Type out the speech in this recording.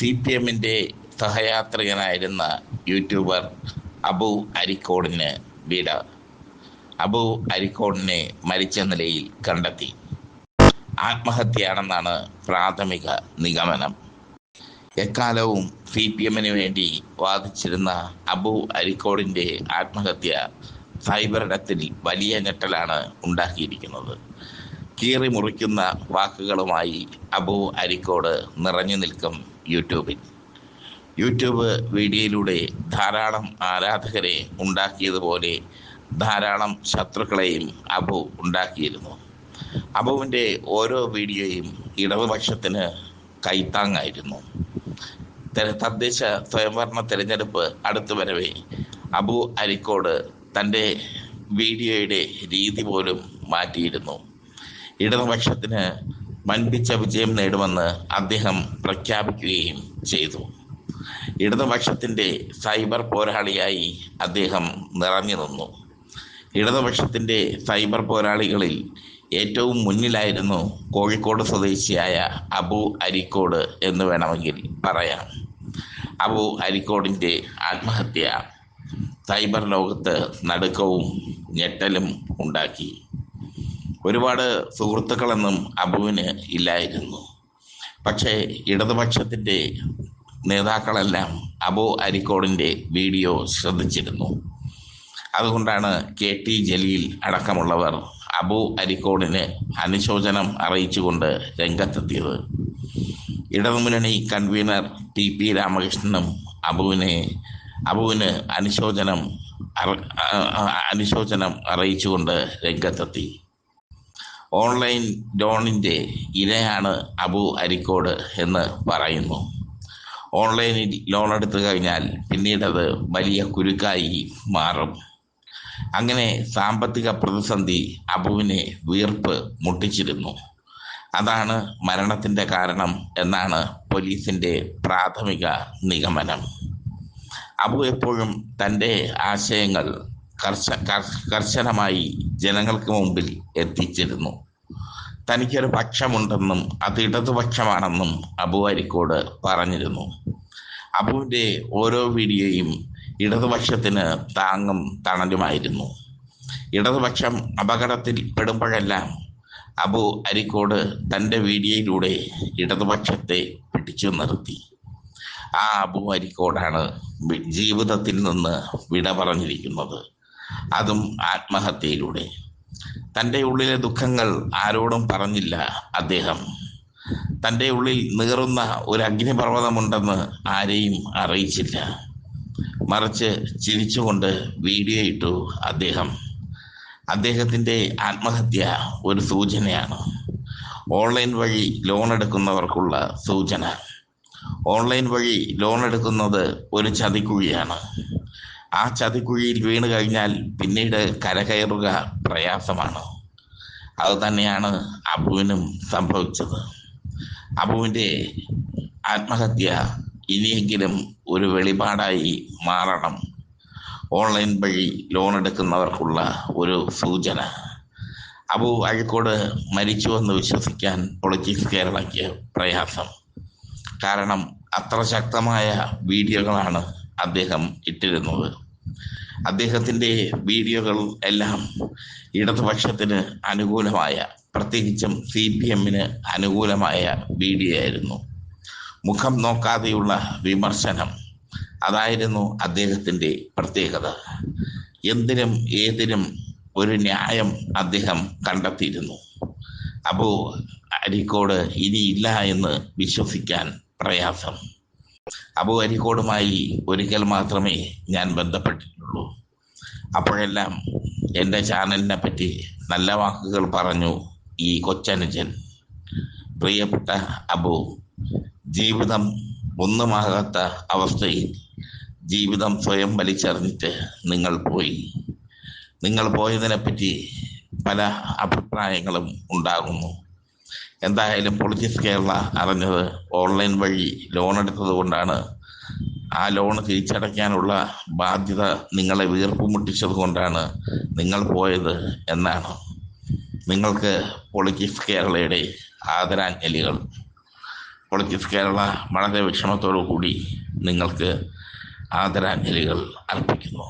C P എമ്മിന്റെ സഹയാത്രികനായിരുന്ന YouTuber Abu അരിക്കോടിന് വീട. അബു അരിക്കോടിനെ മരിച്ച നിലയിൽ കണ്ടെത്തി. ആത്മഹത്യയാണെന്നാണ് പ്രാഥമിക നിഗമനം. എക്കാലവും സി പി എമ്മിന് വേണ്ടി വാദിച്ചിരുന്ന അബു അരിക്കോടിന്റെ ആത്മഹത്യ സൈബർ ഇടത്തിൽ വലിയ ഞെട്ടലാണ് ഉണ്ടാക്കിയിരിക്കുന്നത്. കീറി മുറിക്കുന്ന വാക്കുകളുമായി അബു അരിക്കോട് നിറഞ്ഞു നിൽക്കും യൂട്യൂബിൽ. യൂട്യൂബ് വീഡിയോയിലൂടെ ധാരാളം ആരാധകരെ ഉണ്ടാക്കിയതുപോലെ ധാരാളം ശത്രുക്കളെയും അബു ഉണ്ടാക്കിയിരുന്നു. അബുവിന്റെ ഓരോ വീഡിയോയും ഇടതുപക്ഷത്തിന് കൈത്താങ്ങായിരുന്നു. തദ്ദേശ സ്വയംഭരണ തെരഞ്ഞെടുപ്പ് അടുത്തു വരവേ അബു അരിക്കോട് തന്റെ വീഡിയോയുടെ രീതി പോലും മാറ്റിയിരുന്നു. ഇടതുപക്ഷത്തിന് വൻപിച്ച വിജയം നേടുമെന്ന് അദ്ദേഹം പ്രഖ്യാപിക്കുകയും ചെയ്തു. ഇടതുപക്ഷത്തിന്റെ സൈബർ പോരാളിയായി അദ്ദേഹം നിറഞ്ഞു നിന്നു. സൈബർ പോരാളികളിൽ ഏറ്റവും മുന്നിലായിരുന്നു കോഴിക്കോട് സ്വദേശിയായ അബു അരിക്കോട് എന്ന് വേണമെങ്കിൽ പറയാം. അബു അരിക്കോടിന്റെ ആത്മഹത്യ സൈബർ ലോകത്ത് നടുക്കവും ഞെട്ടലും ഉണ്ടാക്കി. ഒരുപാട് സുഹൃത്തുക്കളൊന്നും അബുവിന് ഇല്ലായിരുന്നു. പക്ഷേ ഇടതുപക്ഷത്തിന്റെ നേതാക്കളെല്ലാം അബു അരിക്കോടിന്റെ വീഡിയോ ശ്രദ്ധിച്ചിരുന്നു. അതുകൊണ്ടാണ് കെ ടി ജലീൽ അടക്കമുള്ളവർ അബു അരിക്കോടിന് അനുശോചനം അറിയിച്ചുകൊണ്ട് രംഗത്തെത്തിയത്. ഇടതുമുന്നണി കൺവീനർ ടി പി രാമകൃഷ്ണനും അബുവിനെ അബുവിന് അനുശോചനം അനുശോചനം അറിയിച്ചുകൊണ്ട് രംഗത്തെത്തി. ഓൺലൈൻ ലോണിന്റെ ഇരയാണ് അബു അരിക്കോട് എന്ന് പറയുന്നു. ഓൺലൈനിൽ ലോൺ എടുത്തു കഴിഞ്ഞാൽ പിന്നീട് അത് വലിയ കുരുക്കായി മാറും. അങ്ങനെ സാമ്പത്തിക പ്രതിസന്ധി അബുവിനെ വീർപ്പ് മുട്ടിച്ചിരുന്നു. അതാണ് മരണത്തിന്റെ കാരണം എന്നാണ് പോലീസിന്റെ പ്രാഥമിക നിഗമനം. അബു എപ്പോഴും തന്റെ ആശയങ്ങൾ കർശ കർശനമായി ജനങ്ങൾക്ക് മുമ്പിൽ എത്തിച്ചിരുന്നു. തനിക്കൊരു പക്ഷമുണ്ടെന്നും അത് ഇടതുപക്ഷമാണെന്നും അബു അരിക്കോട് പറഞ്ഞിരുന്നു. അബുവിന്റെ ഓരോ വീഡിയോയും ഇടതുപക്ഷത്തിന് താങ്ങും തണലുമായിരുന്നു. ഇടതുപക്ഷം അപകടത്തിൽ പെടുമ്പോഴെല്ലാം അബു അരിക്കോട് തന്റെ വീഡിയോയിലൂടെ ഇടതുപക്ഷത്തെ പിടിച്ചു നിർത്തി. ആ അബു അരിക്കോടാണ് ജീവിതത്തിൽ നിന്ന് വിട പറഞ്ഞിരിക്കുന്നത്. അതും ആത്മഹത്യയിലൂടെ. തന്റെ ഉള്ളിലെ ദുഃഖങ്ങൾ ആരോടും പറഞ്ഞില്ല അദ്ദേഹം. തന്റെ ഉള്ളിൽ നീറുന്ന ഒരു അഗ്നിപർവതമുണ്ടെന്ന് ആരെയും അറിയിച്ചില്ല. മറിച്ച് ചിരിച്ചുകൊണ്ട് വീഡിയോ ഇട്ടു അദ്ദേഹം. അദ്ദേഹത്തിന്റെ ആത്മഹത്യ ഒരു സൂചനയാണ്. ഓൺലൈൻ വഴി ലോൺ എടുക്കുന്നവർക്കുള്ള സൂചന. ഓൺലൈൻ വഴി ലോൺ എടുക്കുന്നത് ഒരു ചതിക്കുഴിയാണ്. ആ ചതിക്കുഴിയിൽ വീണ് കഴിഞ്ഞാൽ പിന്നീട് കരകയറുക പ്രയാസമാണ്. അത് തന്നെയാണ് അബുവിനും സംഭവിച്ചത്. അബുവിന്റെ ആത്മഹത്യ ഇനിയെങ്കിലും ഒരു വെളിപാടായി മാറണം. ഓൺലൈൻ വഴി ലോൺ എടുക്കുന്നവർക്കുള്ള ഒരു സൂചന. അബു അഴിക്കോട് മരിച്ചുവെന്ന് വിശ്വസിക്കാൻ പൊളിറ്റിക്സ് കേരളയ്ക്ക് പ്രയാസം. കാരണം അത്ര ശക്തമായ വീഡിയോകളാണ് അദ്ദേഹം ഇട്ടിരുന്നത്. അദ്ദേഹത്തിന്റെ വീഡിയോകൾ എല്ലാം ഇടതുപക്ഷത്തിന് അനുകൂലമായ പ്രത്യേകിച്ചും സി പി എമ്മിന് അനുകൂലമായ വീഡിയോ ആയിരുന്നു മുഖം നോക്കാതെയുള്ള വിമർശനം അതായിരുന്നു അദ്ദേഹത്തിന്റെ പ്രത്യേകത. എന്തിനും ഏതിനും ഒരു ന്യായം അദ്ദേഹം കണ്ടെത്തിയിരുന്നു. അപ്പോ അരിക്കോട് ഇനിയില്ല എന്ന് വിശ്വസിക്കാൻ പ്രയാസം. അബു അരിക്കോടുമായി ഒരിക്കൽ മാത്രമേ ഞാൻ ബന്ധപ്പെട്ടിട്ടുള്ളൂ. അപ്പോഴെല്ലാം എന്റെ ചാനലിനെ പറ്റി നല്ല വാക്കുകൾ പറഞ്ഞു ഈ കൊച്ചനുജൻ. പ്രിയപ്പെട്ട അബു ജീവിതം ഒന്നുമാകാത്ത അവസ്ഥയിൽ ജീവിതം സ്വയം വലിച്ചെറിഞ്ഞിട്ട് നിങ്ങൾ പോയി. നിങ്ങൾ പോയതിനെപ്പറ്റി പല അഭിപ്രായങ്ങളും ഉണ്ടാകുന്നു. എന്തായാലും പൊളിറ്റിക്സ് കേരള അറിഞ്ഞത് ഓൺലൈൻ വഴി ലോൺ എടുത്തത് കൊണ്ടാണ്. ആ ലോൺ തിരിച്ചടയ്ക്കാനുള്ള ബാധ്യത നിങ്ങളെ വീർപ്പ് മുട്ടിച്ചത് കൊണ്ടാണ് നിങ്ങൾ പോയത് എന്നാണ്. നിങ്ങൾക്ക് പൊളിറ്റിക്സ് കേരളയുടെ ആദരാഞ്ജലികൾ. പൊളിറ്റിക്സ് കേരള വളരെ വിഷമത്തോടു കൂടി നിങ്ങൾക്ക് ആദരാഞ്ജലികൾ അർപ്പിക്കുന്നു.